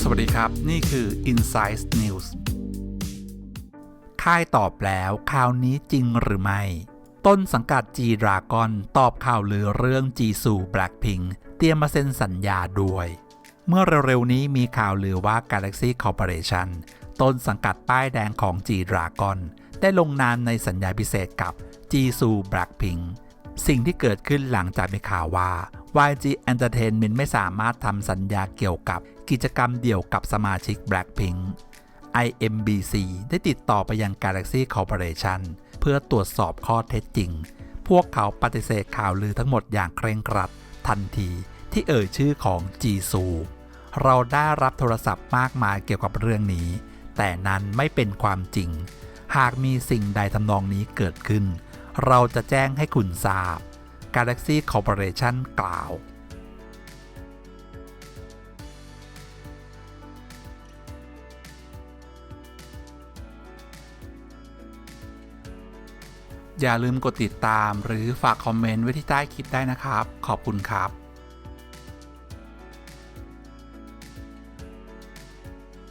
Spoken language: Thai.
สวัสดีครับ นี่คือ Insight News ค่ายตอบแล้วข่าวนี้จริงหรือไม่ ต้นสังกัด G Dragon ตอบข่าวลือเรื่อง Jisoo Blackpink เตรียมมาเซ็นสัญญาด้วย เมื่อเร็วๆนี้มีข่าวลือว่า Galaxy Corporation ต้นสังกัดป้ายแดงของ G Dragon ได้ลงนามในสัญญาพิเศษกับ Jisoo Blackpink สิ่งที่เกิดขึ้นหลังจากมีข่าวว่า YG Entertainment ไม่สามารถทำสัญญาเกี่ยวกับกิจกรรมเดี่ยวกับสมาชิก Blackpink IMBC ได้ติดต่อไปยัง Galaxy Corporation เพื่อตรวจสอบข้อเท็จจริง พวกเขาปฏิเสธข่าวลือทั้งหมดอย่างเคร่งครัด ทันทีที่เอ่ยชื่อของจีซูเราได้รับโทรศัพท์มากมายเกี่ยวกับเรื่องนี้ แต่นั้นไม่เป็นความจริง หากมีสิ่งใดทำนองนี้เกิดขึ้น เราจะแจ้งให้คุณทราบ Galaxy Corporation กล่าวอย่าลืมกดติดตามหรือฝากคอมเมนต์ไว้ที่ใต้คลิปได้นะครับ ขอบคุณครับ